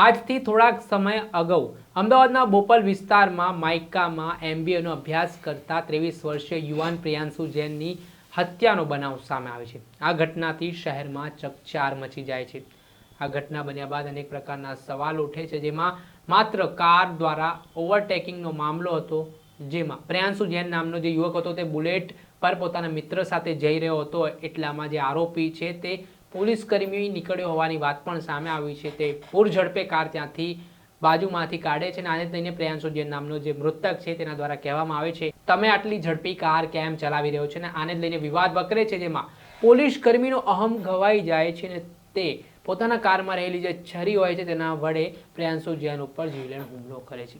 આજથી થોડાક સમય અગાઉ અમદાવાદના બોપલ વિસ્તારમાં માઇકામાં એમબીએનો અભ્યાસ કરતા ત્રેવીસ વર્ષીય યુવાન પ્રિયાંશુ જૈનની હત્યાનો બનાવ સામે આવે છે. આ ઘટનાથી શહેરમાં ચકચાર મચી જાય છે. આ ઘટના બન્યા બાદ અનેક પ્રકારના સવાલ ઉઠે છે, જેમાં માત્ર કાર દ્વારા ઓવરટેકિંગનો મામલો હતો, જેમાં પ્રિયાંશુ જૈન નામનો જે યુવક હતો તે બુલેટ પર પોતાના મિત્ર સાથે જઈ રહ્યો હતો. એટલામાં જે આરોપી છે તે પોલીસ કર્મી નીકળ્યો હોવાની વાત પણ સામે આવી છે. તે પૂર ઝડપે કાર ત્યાંથી બાજુમાંથી કાઢે છે અને આને લઈને પ્રિયાંશુ જૈન નામનો જે મૃતક છે તેના દ્વારા કહેવામાં આવે છે, તમે આટલી ઝડપી કાર કેમ ચલાવી રહ્યો છે? અને આને લઈને વિવાદ વકરે છે જેમાં પોલીસ કર્મીનો અહમ ઘવાઈ જાય છે અને તે પોતાના કારમાં રહેલી જે છરી હોય છે તેના વડે પ્રિયાંશુ જૈન ઉપર જીવલેણ હુમલો કરે છે.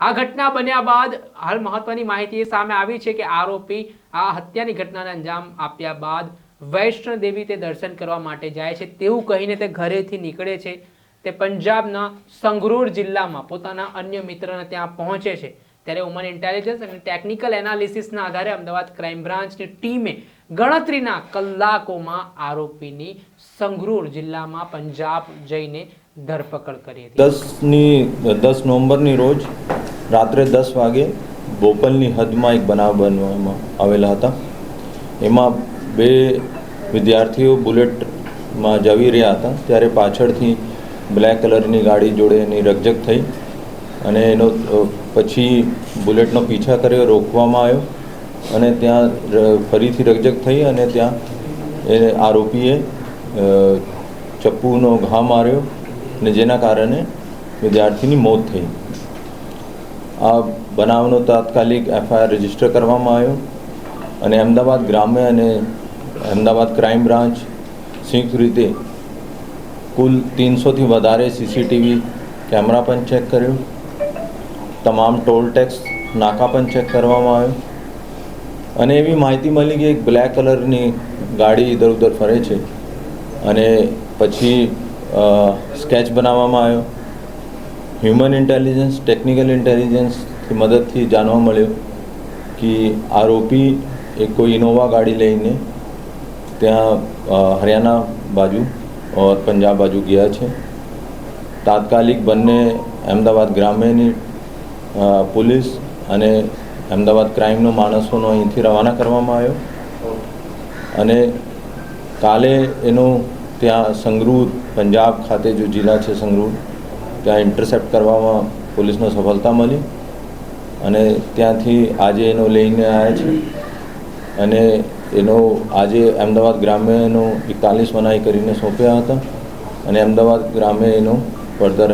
આ ઘટના બન્યા બાદ હાલ મહત્વની માહિતી એ સામે આવી છે કે આરોપી આ હત્યાની ઘટનાને અંજામ આપ્યા બાદ વૈષ્ણવ દેવી તે દર્શન કરવા માટે જાય છે. તેવું કહીને તે ઘરેથી નીકળે છે. તે પંજાબના સંગરૂર જિલ્લામાં પોતાના અન્ય મિત્રને ત્યાં પહોંચે છે. ત્યારે ઉમન ઇન્ટેલિજન્સ અને ટેકનિકલ એનાલિસિસના આધારે અમદાવાદ ક્રાઇમ બ્રાન્ચની ટીમે ગણતરીના કલાકોમાં આરોપીની સંગરૂર જિલ્લામાં પંજાબ જઈને ધરપકડ કરી હતી. દસની, દસ નવેમ્બરની રોજ રાત્રે દસ વાગે બોપલની હદમાં એક બનાવ બનવામાં આવેલા હતા. એમાં બે વિદ્યાર્થીઓ બુલેટમાં જવી રહ્યા હતા. ત્યારે પાછળથી બ્લેક કલરની ગાડી જોડે એની રકઝક થઈ અને એનો પછી બુલેટનો પીછા કર્યો, રોકવામાં આવ્યો અને ત્યાં ફરીથી રકઝક થઈ અને ત્યાં એ આરોપીએ ચપ્પુનો ઘા માર્યો અને જેના કારણે વિદ્યાર્થીની મોત થઈ. આ બનાવનો તાત્કાલિક એફઆઈઆર રજિસ્ટર કરવામાં આવ્યો અને અમદાવાદ ગ્રામ્ય અને અમદાવાદ ક્રાઇમ બ્રાન્ચ સંયુક્ત રીતે કુલ ત્રણસોથી વધારે સીસીટીવી કેમેરા પણ ચેક કર્યું. તમામ ટોલ ટેક્સ નાકા પણ ચેક કરવામાં આવ્યો. અને એવી માહિતી મળી કે એક બ્લેક કલરની ગાડી ઇધર ઉધર ફરે છે. અને પછી સ્કેચ બનાવવામાં આવ્યો. હ્યુમન ઇન્ટેલિજન્સ ટેકનિકલ ઇન્ટેલિજન્સની મદદથી જાણવા મળ્યું કે આરોપી એક કોઈ ઇનોવા ગાડી લઈને ત્યાં હરિયાણા બાજુ ઓર પંજાબ બાજુ ગયા છે. તાત્કાલિક બંને અમદાવાદ ગ્રામ્યની પોલીસ અને અમદાવાદ ક્રાઇમનો માણસોનો અહીંથી રવાના કરવામાં આવ્યો. અને કાલે એનું ત્યાં સંગરૂર, પંજાબ ખાતે જો જિલ્લા છે સંગરૂર, ત્યાં ઇન્ટરસેપ્ટ કરવામાં પોલીસને સફળતા મળી અને ત્યાંથી આજે એનો લઈને આવ્યા છે. અને એનો આજે અમદાવાદ ગ્રામે એનો એકતાલીસ મનાઈ કરીને સોંપ્યા હતા અને અમદાવાદ ગ્રામે એનો ફર્ધર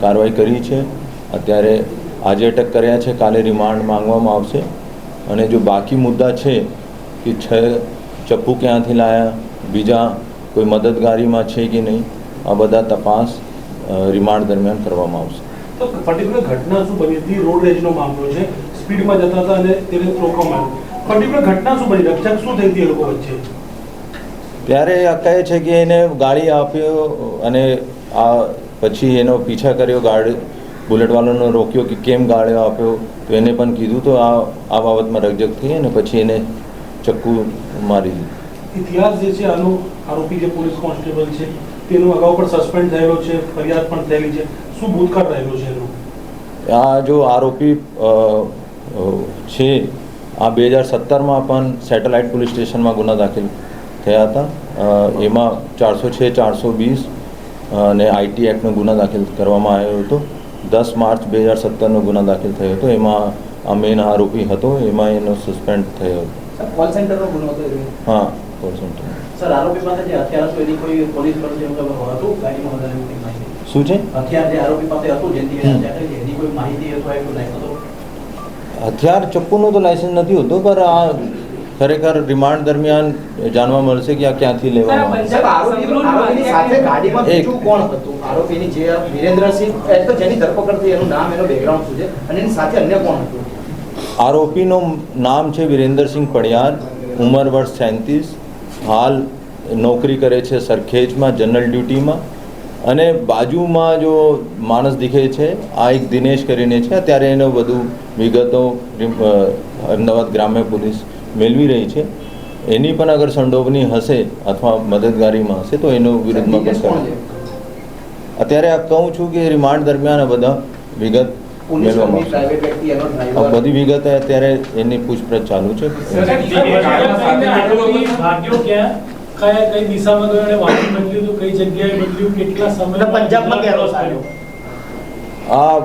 કાર્યવાહી કરી છે. અત્યારે આજે અટક કર્યા છે, કાલે રિમાન્ડ માંગવામાં આવશે. અને જો બાકી મુદ્દા છે કે છ ચપ્પુ ક્યાંથી લાયા, બીજા કોઈ મદદગારીમાં છે કે નહીં, આ બધા તપાસ રિમાન્ડ દરમિયાન કરવામાં આવશે. પર્ટિક્યુલર ઘટના શું બની હતી? રોડ રેજનો મામલો છે. સ્પીડમાં જતા હતા અને તેને રોકવામાં પર્ટિક્યુલર ઘટના શું બની? રક્ષક શું થઈ હતી એ લોકો વચ્ચે? ત્યારે આ કહે છે કે એને ગાડી આપ્યો અને આ પછી એનો પીછા કર્યો ગાડી બુલેટવાળાનો રોક્યો કે કેમ ગાળ્યો આપ્યો? તો એને પણ કીધું તો આ આ બાબતમાં રકઝક થઈ અને પછી એને ચક્કુ મારી દીધું. ઇતિહાસ જે છે આનો આરોપી જે પોલીસ કોન્સ્ટેબલ છે તેનો અગાઉ પણ સસ્પેન્ડ થયેલો છે ફરિયાદ પણ થયેલી છે. શું ભૂતકાળ રહેલો છે એનો? આ જો આરોપી છે આ બે હજાર સત્તરમાં પણ સેટેલાઇટ પોલીસ સ્ટેશનમાં ગુના દાખલ થયા હતા. એમાં ચારસો છે ચારસો વીસ અને આઈટી એક્ટનો ગુના દાખલ કરવામાં આવ્યો હતો. દસ માર્ચ બે હજાર સત્તરનો ગુના દાખલ થયો હતો. એમાં આ મેન આરોપી હતો. એમાં એનો સસ્પેન્ડ થયો હતો. કોલ સેન્ટરનો ગુનો હતો હા કોલ સેન્ટર સર આરોપી પાસે જે હથિયાર હતું એની કોઈ પોલીસ પર જે હતું? ગાડીમાં વધારે શું છે? હથિયાર જે આરોપી પાસે હતું જેની હમ. હત્યા કરી છે એની કોઈ માહિતી અથવા એવું લાયક હતો હથિયાર ચપ્પુનું તો લાયસન્સ નથી હોતું પણ આ ખરેખર રિમાન્ડ દરમિયાન જાણવા મળશે કે આ ક્યાંથી લેવામાં આરોપીની સાથે ગાડીમાં એક. કોણ હતું? આરોપીની જે વિરેન્દ્રસિંહ એ તો જેની ધરપકડ થઈ એનું નામ એનો બેકગ્રાઉન્ડ શું છે? અને એની સાથે અન્ય કોણ હતું? આરોપીનું નામ છે વિરેન્દ્રસિંહ પડિયાર ઉંમર વર્ષ સેંતીસ હાલ નોકરી કરે છે સરખેજમાં જનરલ ડ્યુટીમાં અને બાજુમાં જો માણસ દીખે છે આ એક દિનેશ કરીને છે અત્યારે એનો બધું વિગતો અમદાવાદ ગ્રામ્ય પોલીસ મેળવી રહી છે. એની પણ અગર સંડોવણી હશે અથવા મદદગારીમાં હશે તો એનો વિરુદ્ધમાં પણ કરે અત્યારે આ કહું છું કે રિમાન્ડ દરમિયાન આ બધા વિગત બધી વિગત અત્યારે એની પૂછપરછ ચાલુ છે. ક્યાં કઈ દિશામાં ગયો અને વાહન બદલ્યું હતું કઈ જગ્યાએ બદલ્યું કેટલા સમય પંજાબમાં કહેલો સાહેબ. આ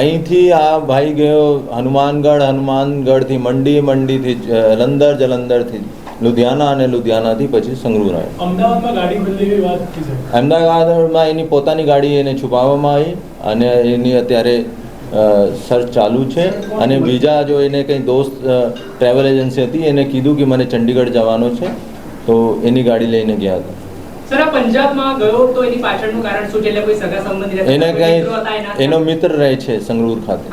અહીંથી આ ભાઈ ગયો હનુમાનગઢ હનુમાનગઢથી મંડી મંડીથી જલંધર જલંધરથી લુધિયાના અને લુધિયાનાથી પછી સંગ્રહ આવ્યો. અમદાવાદમાં ગાડી બદલી વાત અમદાવાદમાં એની પોતાની ગાડી એને છુપાવવામાં આવી અને એની અત્યારે સર્ચ ચાલુ છે. અને બીજા જો એને કંઈ દોસ્ત ટ્રાવેલ એજન્સી હતી એને કીધું કે મને ચંડીગઢ જવાનું છે. તો એની ગાડી લઈને ગયા હતા. એની કોઈ એને મિત્રો રહે છે સંગરૂર ખાતે.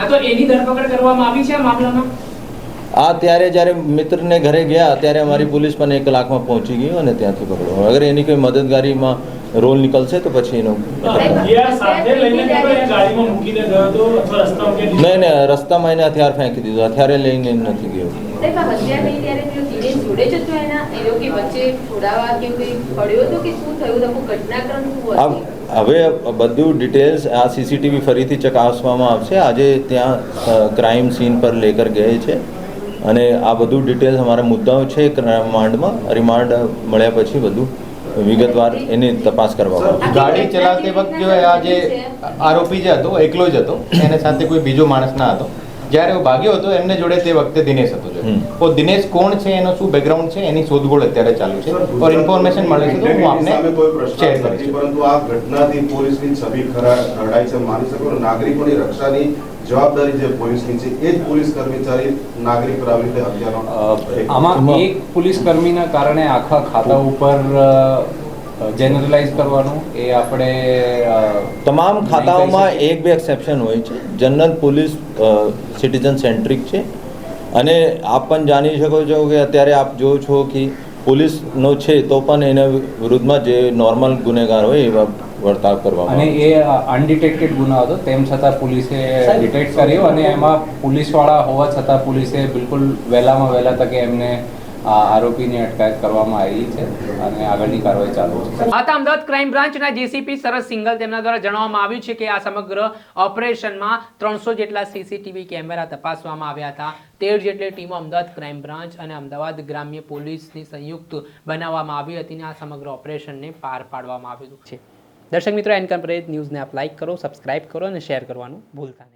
આ ત્યારે જ્યારે મિત્રને ઘરે ગયા ત્યારે અમારી પોલીસ પણ એક કલાકમાં પહોંચી ગઈ અને ત્યાંથી પકડો અગર એની કોઈ મદદગારીમાં રોલ નીકળશે તો પછી એનો હથિયાર સાથે લઈને ગયો યા ગાડીમાં મૂકીને ગયો હતો અથવા રસ્તામાં ક્યાંય નહીં? નહીં રસ્તામાં એને હથિયાર ફેંકી દીધું. હથિયારે લઈને નથી ગયો. હવે બધું ડિટેલ્સ આ સીસીટીવી ફરીથી ચકાસવામાં આવશે. આજે ત્યાં ક્રાઇમ સીન પર લેકર ગયે છે. અને આ બધું ડિટેલ્સ અમારા મુદ્દાઓ છે રિમાન્ડમાં રિમાન્ડ મળ્યા પછી બધું વિગતવાર એની તપાસ કરવામાં ગાડી ચલાવતી વખત જો આ જે આરોપી જે હતો એકલો જ હતો એને સાથે કોઈ બીજો માણસ ના હતો. જ્યારે હું ભાગ્યો હતો એમને જોડે તે વખતે દિનેશ હતો જો તો દિનેશ કોણ છે એનો શું બેકગ્રાઉન્ડ છે એની શોધખોળ અત્યારે ચાલુ છે. ઓર ઇન્ફોર્મેશન મળે છે તો હું આપને કોઈ પ્રશ્ન શેર કરીશ. પરંતુ આ ઘટનાથી પોલીસની છબી ખરાડાઈ છે માની શકો નાગરિકોની રક્ષાની જવાબદારી જે પોલીસની છે એ જ પોલીસ કર્મચારી નાગરિક હત્યાનો આમાં એક પોલીસ કર્મીના કારણે આખા ખાતા ઉપર જેનરલાઇઝ કરવાનું એ આપણે તમામ ખાતાઓમાં એક બે એક્સેપ્શન હોય છે. જનરલ પોલીસ સિટીઝન સેન્ટ્રિક છે. અને આપ પણ જાણી શકો છો કે અત્યારે આપ જો છો કે પોલીસનો છે તો પણ એના વિરુદ્ધમાં જે નોર્મલ ગુનેગાર હોય એવા વર્તાવ કરવામાં અને એ અનડિટેક્ટેડ ગુનો હતો. તેમ છતાં પોલીસે ડિટેક્ટ કર્યો અને એમાં પોલીસવાળા હોવા છતાં પોલીસે બિલકુલ વહેલામાં વહેલા તકે એમને આ આરોપીની અટકાયત કરવામાં આવી છે અને આગળની કાર્યવાહી ચાલુ છે. આ અમદાવાદ ક્રાઇમ બ્રાન્ચના જેસીપી સરસ સિંગલ તેમના દ્વારા જણાવવામાં આવ્યું છે કે આ સમગ્ર ઓપરેશનમાં ત્રણસો જેટલા સીસીટીવી કેમેરા તપાસવામાં આવ્યા હતા. તેર જેટલી ટીમો અમદાવાદ ક્રાઇમ બ્રાન્ચ અને અમદાવાદ ગ્રામ્ય પોલીસની સંયુક્ત બનાવવામાં આવી હતી અને આ સમગ્ર ઓપરેશનને પાર પાડવામાં આવ્યું છે. દર્શક મિત્રો એનકમ ન્યૂઝને આપ લાઇક કરો સબસ્ક્રાઇબ કરો અને શેર કરવાનું ભૂલતા નહીં.